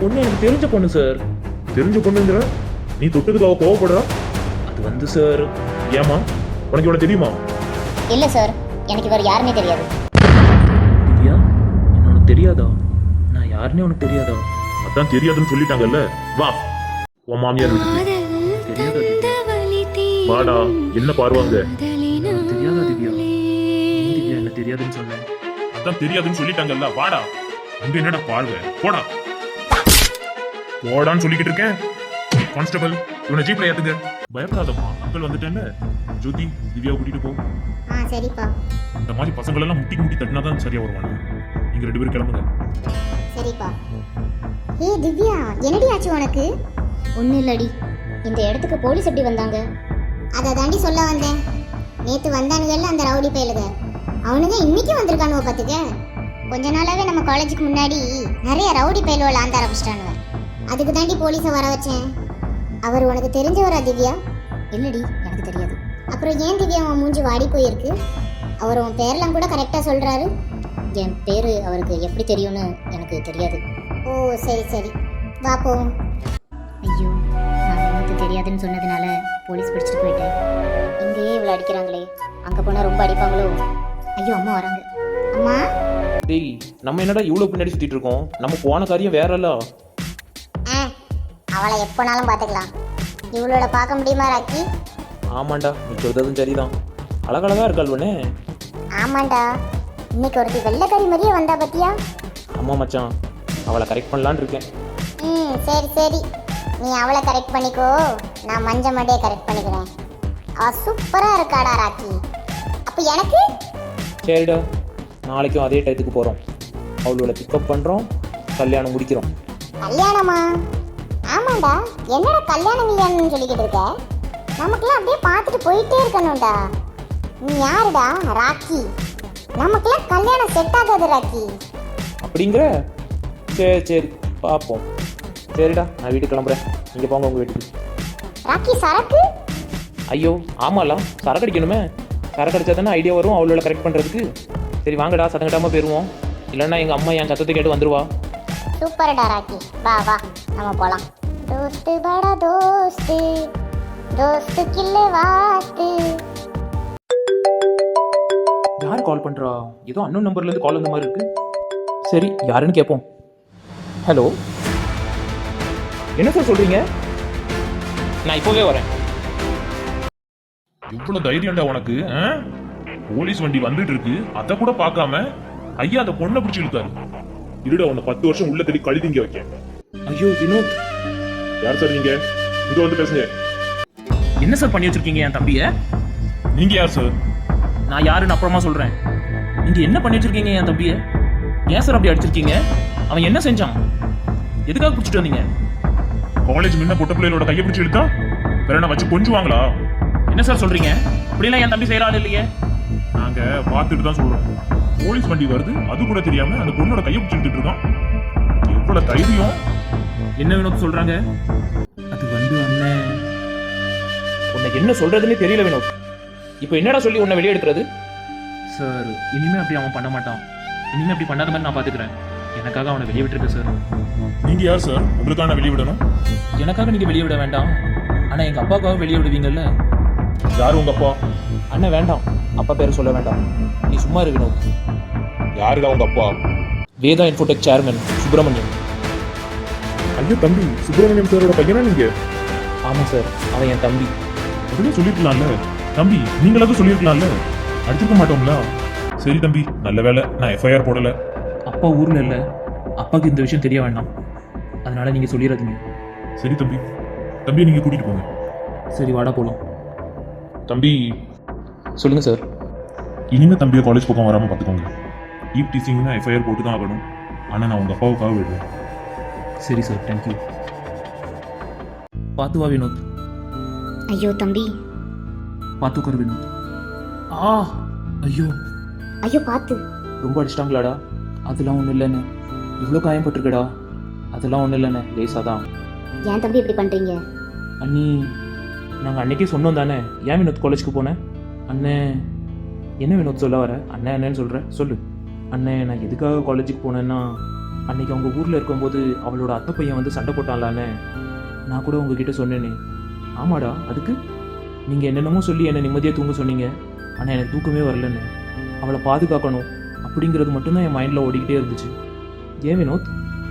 பொண்ணு எனக்கு தெரிஞ்ச பொண்ணு சார் தெரிஞ்ச பொண்ணுங்கிற? நீ தொட்டதுக்கு அவ கோவப்படுறா? அது வந்து சார் ஏமா உனக்கு இவனை தெரியுமா? இல்லை சார் எனக்கு இவர் யாருன்னே தெரியாது. திவ்யா என்ன உனக்கு தெரியாதா? நான் யாருன்னே உனக்கு தெரியாதா? அதான் தெரியாதுன்னு சொல்லிட்டாங்கல்ல. வா. உன் மாமியார் வீட்டுக்கு. தெரியாதா திவ்யா? வாடா. என்ன பார்வாங்க எனக்கு தெரியாதா திவ்யா? ஏன் திவ்யா என்ன தெரியாதுன்னு சொன்னேன் அதான் தெரியாதுன்னு சொல்லிட்டாங்கல்ல. வாடா. அங்க என்னடா பார்வை? போடா. போடான்னு சொல்லிக்கிட்டு இருக்கேன். கான்ஸ்டபிள் இவனை ஜீப்ல ஏத்துங்க பயப்படாதம்மா. அங்கிள் வந்துட்டேன்ல ஜோதி திவ்யா கூட்டிட்டு போ. ஆ சரிப்பா. இந்த மாதிரி பசங்களெல்லாம் முட்டி முட்டி தட்டினா தான் சரியா வருவாங்க. நீங்க ரெண்டு பேரும் கிளம்புங்க. சரிப்பா. ஏ திவ்யா என்னடி ஆச்சு உனக்கு? ஒன்றும் இல்லடி. இந்த இடத்துக்கு போலீஸ் எப்படி வந்தாங்க? அதை தாண்டி சொல்ல வந்தேன். நேற்று வந்தானுங்கல்ல அந்த ரவுடி பயலுக. அவனுங்க இன்னைக்கு வந்திருக்கானுவ பார்த்துக்க. கொஞ்ச நாளாவே நம்ம காலேஜுக்கு முன்னாடி நிறைய ரவுடி பயலுவல ஆந்த ஆரம்பிச்சிட்டானுவ. அதுக்கு தாண்டி போலீஸை வர வச்சேன். அவர் உனக்கு தெரிஞ்சவரா திவ்யா? இல்லடி எனக்கு தெரியாது. அப்புறம் ஏன் திவ்யா உன் மூஞ்சி வாடி போயிருக்கு? அவர் உன் பேரெல்லாம் கூட கரெக்டாக சொல்கிறாரு என் பேர் அவருக்கு எப்படி தெரியும்னு எனக்கு தெரியாது. ஓ சரி சரி. வா போவோம். ஐயோ நான் எனக்கு தெரியாதுன்னு சொன்னதுனால போலீஸ் பிடிச்சிட்டு போயிட்டேன். இங்கேயே இவ்வளோ அடிக்கிறாங்களே. அங்கே போனால் ரொம்ப அடிப்பாங்களோ? ஐயோ அம்மா வராங்க. அம்மா? டேய் நம்ம என்னடா இவ்வளோ பின்னாடி சுற்றிட்டு இருக்கோம்? நம்ம போன காரியம் வேறல்ல. அவளை எப்போனாலும் பார்த்துக்கலாம். இவளோட பார்க்க முடியுமா ராக்கி? ஆமாண்டா நீ சொல்றதும் சரிதான். அழகழகா இருக்காள் உடனே ஆமாண்டா. இன்னைக்கு ஒருத்தி வெள்ளைக்கறி மாதிரியே வந்தா பத்தியா? ஆமா மச்சான். அவளை கரெக்ட் பண்ணலான்னு இருக்கேன். ம் சரி சரி. நீ அவளை கரெக்ட் பண்ணிக்கோ. நான் மஞ்ச மண்டையை கரெக்ட் பண்ணிக்கிறேன். அவ சூப்பரா இருக்காடா ராக்கி. அப்ப எனக்கு? சரிடா. நாளைக்கும் அதே டயத்துக்கு போகிறோம் அவளோட பிக்கப் பண்ணுறோம் கல்யாணம் முடிக்கிறோம். கல்யாணமா? ஆமாண்டா. என்னடா கல்யாணம் கல்யாணம்னு சொல்லிக்கிட்டு இருக்க? நமக்கெல்லாம் அப்படியே பார்த்துட்டு போயிட்டே இருக்கணும்டா. நீ யாருடா? ராக்கி. நமக்கெல்லாம் கல்யாணம் செட் ஆகாது ராக்கி. அப்படிங்கிற? சரி சரி. பார்ப்போம். சரிடா நான் வீட்டுக்கு கிளம்புறேன். நீங்கள் போங்க உங்கள் வீட்டுக்கு. ராக்கி சரக்கு? ஐயோ ஆமாலாம் சரக்கு அடிக்கணுமே. சரக்கு அடிச்சா தானே ஐடியா வரும். அவளோட கரெக்ட் பண்ணுறதுக்கு சரி வாங்கடா சத்தம் கட்டாமல் போயிடுவோம் இல்லைன்னா எங்கள் அம்மா என் சத்தத்தை கேட்டு வந்துருவா. சூப்பர்டா ராக்கி. வா வா. நம்ம போலாம். தோஸ்து படா தோஸ்து. தோஸ்து கில்ல வாஸ்து யார் கால் பண்ணுறா ஏதோ அன்னோன் நம்பர்லேருந்து கால் வந்த மாதிரி இருக்கு. சரி யாருன்னு கேட்போம் ஹலோ என்ன சார் சொல்கிறீங்க நான் இப்போவே வரேன். எவ்வளவு தைரியம்டா உனக்கு ஆ? போலீஸ் வண்டி வந்துட்டு இருக்கு. அத கூட பார்க்காம ஐயா அந்த பொண்ணை பிடிச்சி இழுத்தாரு. இருடா உன்னை பத்து வருஷம் உள்ள தேடி கழுதிங்க வைக்க ஐயோ வினோத். யார் சார் நீங்க? இங்க வந்து பேசுங்க. என்ன சார் பண்ணி வச்சிருக்கீங்க என் தம்பியை? நீங்க யார் சார்? நான் யாருன்னு அப்புறமா சொல்றேன். நீங்க என்ன பண்ணி வச்சிருக்கீங்க என் தம்பிய? ஏன் சார் அப்படி அடிச்சிருக்கீங்க? அவன் என்ன செஞ்சான்? எதுக்காக பிடிச்சிட்டு வந்தீங்க? காலேஜ் முன்ன பொட்ட பிள்ளைகளோட கையை பிடிச்சி இழுத்தா வேற என்ன வச்சு கொஞ்சுவாங்களா? என்ன சார் சொல்றீங்க? அப்படிலாம் என் தம்பி செய்யறாள் இல்லையே. நாங்க பார்த்துட்டு தான் சொல்றோம். போலீஸ் வண்டி வருது அது கூட தெரியாம அந்த பொண்ணோட கையை பிடிச்சி இழுத்துட்டு இருக்கான். எவ்வளவு தைரியம்? என்ன வினோத் சொல்றாங்க? அது வந்து அண்ணன் உனக்கு என்ன சொல்றதுன்னே தெரியல வினோத். இப்போ என்னடா சொல்லி உன்னை வெளியே எடுக்கிறது? சார் இனிமே அப்படி அவன் பண்ண மாட்டான். இனிமே அப்படி பண்ணாத மாதிரி நான் பாத்துக்கிறேன். எனக்காக அவனை வெளியே விட்டுருக்கு சார் நீங்க யார் சார் உங்களுக்கான வெளியே விடணும்? எனக்காக நீங்க வெளியே விட வேண்டாம். ஆனா எங்க அப்பாவுக்காக வெளியே விடுவீங்கல்ல? யார் உங்க அப்பா? அண்ணன் வேண்டாம். அப்பா பேர் சொல்ல வேண்டாம். நீ சும்மா இரு வினோத். யாருடா உங்க அப்பா? வேதா இன்ஃபோடெக் சேர்மன் சுப்பிரமணியம் ஐயோ தம்பி சுப்பிரமணியம் சாரோட பையனா நீங்க? ஆமாம் சார் அவன் என் தம்பி. முதல்ல சொல்லிருக்கலாம்ல. தம்பி நீங்களாவது சொல்லிருக்கலாம்ல. அடிச்சிருக்க மாட்டோம்ல. சரி தம்பி நல்ல வேலை நான் எஃப்ஐஆர் போடல. அப்பா ஊரில் இல்லை. அப்பாவுக்கு இந்த விஷயம் தெரிய வேண்டாம். அதனால நீங்கள் சொல்லிடாதீங்க சரி தம்பி. தம்பி நீங்க கூட்டிட்டு போங்க. சரி வாடா போகலாம் தம்பி. சொல்லுங்கள் சார். இனிமே தம்பியை காலேஜ் பக்கம் வராம பாத்துக்கோங்க ஈப் டீசிங்னா எஃப்ஐஆர் போட்டு தான் ஆகணும். ஆனா நான் உங்க அப்பாவுக்காக விடுவேன் சரி சார் தேங்க்யூ பார்த்து வா வினோத். ஐயோ தம்பி. பார்த்து உட்காரு வினோத். ஆ ஐயோ. ஐயோ பார்த்து ரொம்ப அடிச்சிட்டாங்களாடா. அதெல்லாம் ஒன்றும் இல்லைண்ணே. இவ்வளோ காயப்பட்டிருக்கடா அதெல்லாம் ஒன்றும் இல்லைண்ணே லேசாக தான். ஏன் தம்பி இப்படி பண்றீங்க? அண்ணி நாங்கள் அன்னைக்கே சொன்னோம் தானே. ஏன் வினோத் காலேஜ்க்கு போனேன் அண்ணே என்ன வினோத் சொல்ல வர? அண்ணன் என்னன்னு சொல்கிற சொல்லு. அண்ணே நான் எதுக்காக காலேஜுக்கு போனேன்னா அன்னைக்கு அவங்க ஊரில் இருக்கும்போது அவளோட அத்தை பையன் வந்து சண்டை போட்டான்லான்னு நான் கூட உங்ககிட்ட சொன்னேனே. ஆமாடா அதுக்கு? நீங்கள் என்னென்னமோ சொல்லி என்னை நிம்மதியாக தூங்க சொன்னீங்க. ஆனால் எனக்கு தூக்கமே வரலன்னு. அவளை பாதுகாக்கணும் அப்படிங்கிறது மட்டும்தான் என் மைண்டில் ஓடிக்கிட்டே இருந்துச்சு. ஏன் வினோத்?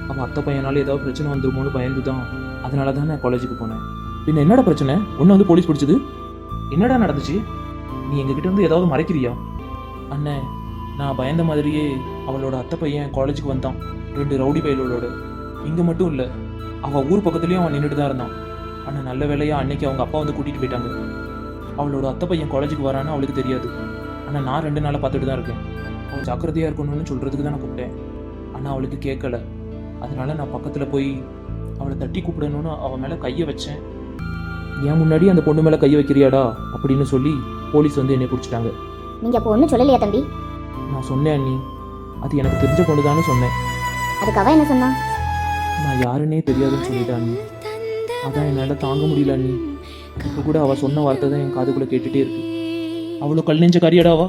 அவள் அத்தை பையனால ஏதாவது பிரச்சனை வந்துருமோன்னு பயந்து தான் அதனால தான் நான் காலேஜுக்கு போனேன். பின்ன என்னடா பிரச்சனை? ஒன்று வந்து போலீஸ் பிடிச்சது? என்னடா நடந்துச்சு? நீ எங்ககிட்ட இருந்து ஏதாவது மறைக்கிறியா? அண்ணே நான் பயந்த மாதிரியே அவளோட அத்தை பையன் காலேஜுக்கு வந்தான். ரெண்டு ரவுடி பயலோட இங்கே மட்டும் இல்லை அவள் ஊர் பக்கத்துலேயும் அவன் நின்றுட்டு தான் இருந்தான். ஆனால் நல்ல வேலையா அன்னைக்கு அவங்க அப்பா வந்து கூட்டிகிட்டு போயிட்டாங்க. அவளோட அத்தை பையன் காலேஜுக்கு வரான்னு அவளுக்கு தெரியாது. ஆனால் நான் ரெண்டு நாளாக பார்த்துட்டு தான் இருக்கேன். அவள் ஜாக்கிரதையாக இருக்கணும்னு சொல்கிறதுக்கு தான் நான் கூப்பிட்டேன். ஆனால் அவளுக்கு கேட்கல. அதனால நான் பக்கத்தில் போய் அவளை தட்டி கூப்பிடணும்னு அவன் மேலே கையை வச்சேன். ஏன் முன்னாடி அந்த பொண்ணு மேலே கையை வைக்கிறியாடா? அப்படின்னு சொல்லி போலீஸ் வந்து என்னை பிடிச்சிட்டாங்க. நீங்க அப்போ ஒன்றும் சொல்லலையா தம்பி? நான் சொன்னேன் அண்ணி. அது எனக்கு தெரிஞ்ச பொண்ணு சொன்னேன். அதுக்கு அவ என்ன சொன்னா? நான் யாருன்னே தெரியாதுன்னு சொல்லிட்டேன் அதான் என்னால் தாங்க முடியல அண்ணி இப்போ கூட அவள் சொன்ன வார்த்தை தான் என் காதுக்குள்ளே கேட்டுகிட்டே இருக்கு. அவ்வளோ கல் நெஞ்ச கரியடாவா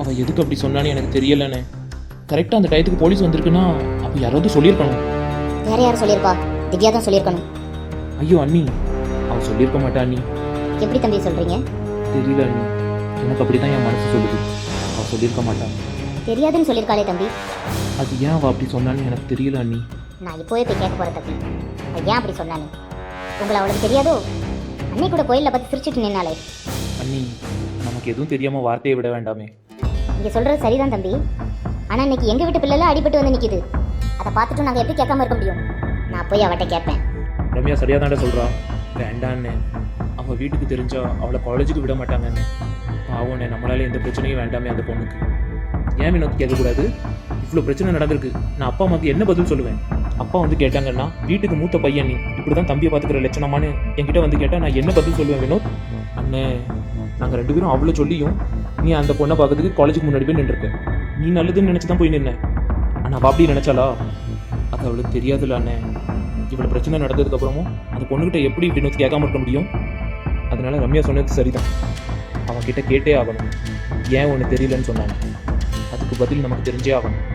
அவள் எதுக்கு அப்படி சொன்னான்னு எனக்கு தெரியலண்ணே. கரெக்டாக அந்த டயத்துக்கு போலீஸ் வந்திருக்குன்னா அப்போ யாராவது சொல்லியிருக்கணும். வேற யாரும் சொல்லியிருப்பா? திவ்யா தான் சொல்லியிருக்கணும். ஐயோ அண்ணி. அவள் சொல்லியிருக்க மாட்டா அண்ணி. எப்படி தம்பி சொல்றீங்க? தெரியல அண்ணி. எனக்கு அப்படி தான் என் மனசு சொல்லுது. அவள் சொல்லியிருக்க மாட்டான் தெரியாதுன்னு சொல்லியிருக்காளே தம்பி. அது ஏன் அவள் அப்படி சொன்னான்னு எனக்கு தெரியல அண்ணி. நான் இப்போவே போய் கேட்க போறேன் தம்பி. அவ ஏன் அப்படி சொன்னானே? உங்களை அவளுக்கு தெரியாதோ? அன்னை கூட கோயிலில் பார்த்து சிரிச்சிட்டு நின்னாலே அண்ணி நமக்கு எதுவும் தெரியாமல் வார்த்தையை விட வேண்டாமே. நீங்க சொல்றது சரிதான் தம்பி. ஆனா இன்னைக்கு எங்க வீட்டு பிள்ளைலாம் அடிபட்டு வந்து நிக்குது. அதை பார்த்துட்டு நாங்க எப்படி கேட்காம இருக்க முடியும்? நான் போய் அவட்ட கேட்பேன். ரம்யா சரியாக தாண்டா சொல்கிறா வேண்டான்னு. அவள் வீட்டுக்கு தெரிஞ்சா அவளை காலேஜுக்கு விட மாட்டாங்கன்னு. பாவண்ணே நம்மளால எந்த பிரச்சனையும் வேண்டாமே அந்த பொண்ணுக்கு. ஏன் வினோத் கேட்கக்கூடாது? இவ்வளோ பிரச்சனை நடந்திருக்கு. நான் அப்பா அம்மாவுக்கு என்ன பதில் சொல்லுவேன்? அப்பா வந்து கேட்டாங்கன்னா வீட்டுக்கு மூத்த பையன் நீ. இப்படி தான் தம்பியை பார்த்துக்கிற லட்சணமான்னு என்கிட்ட வந்து கேட்டால் நான் என்ன பதில் சொல்லுவேன் வினோத்? அண்ணே நாங்கள் ரெண்டு பேரும் அவ்வளோ சொல்லியும் நீ அந்த பொண்ணை பார்க்கறதுக்கு காலேஜுக்கு முன்னாடி போய் நின்றுருக்க. நீ நல்லதுன்னு நினச்சி தான் போய் நின்ன. ஆனால் அவள் அப்படி நினச்சாலா அது அவளுக்கு தெரியாதுல்ல அண்ணே. இவ்வளோ பிரச்சனை நடந்ததுக்கப்புறமும் அந்த பொண்ணுக்கிட்ட எப்படி வினோத் கேட்காம இருக்க முடியும்? அதனால் ரம்யா சொன்னது சரிதான். அவன் கிட்ட கேட்டே ஆகணும். ஏன் ஒன்று தெரியலன்னு சொன்னாங்க. பதில் நமக்கு தெரிஞ்சே ஆகணும்.